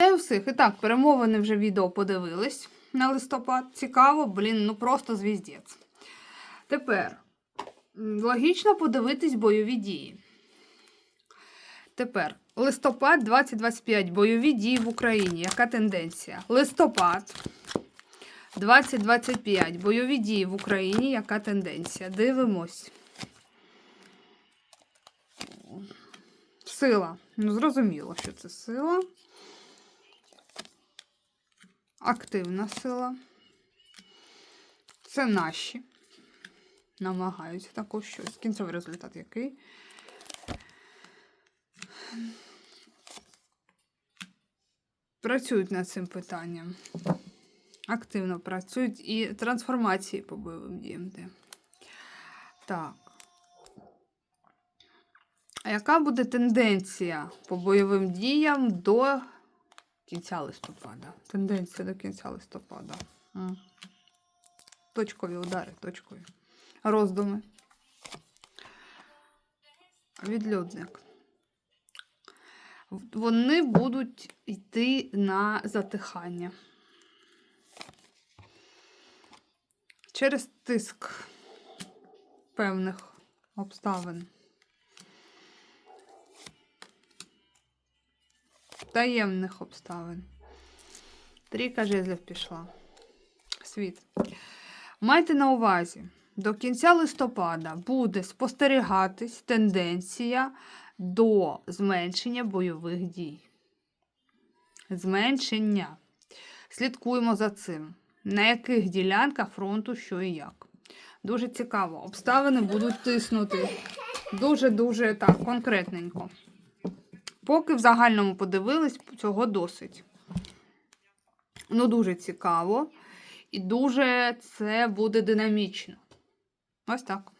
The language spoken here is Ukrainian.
Це всіх. І так, перемовини вже відео подивились на листопад. Цікаво, блін, ну просто звіздець. Тепер логічно подивитись бойові дії. Тепер листопад 2025. Бойові дії в Україні. Яка тенденція? Листопад 2025. Бойові дії в Україні. Яка тенденція? Дивимось. Сила. Ну, зрозуміло, що це сила. Активна сила. Це наші. Намагаються також щось. Кінцевий результат який? Працюють над цим питанням. Активно працюють і трансформації по бойовим діям. де. Так. А яка буде тенденція по бойовим діям до кінця листопада? Тенденція до кінця листопада. Точкові удари, точкові. Роздуми. Відлюдник. Вони будуть йти на затихання. Через тиск певних обставин. Таємних обставин. Трійка жезлів пішла. Світ. Майте на увазі, до кінця листопада буде спостерігатись тенденція до зменшення бойових дій. Зменшення. Слідкуємо за цим. На яких ділянках фронту що і як. Дуже цікаво. Обставини будуть тиснути. Дуже-дуже так, конкретненько. Поки в загальному подивились, цього досить. Ну, дуже цікаво. І дуже це буде динамічно. Ось так.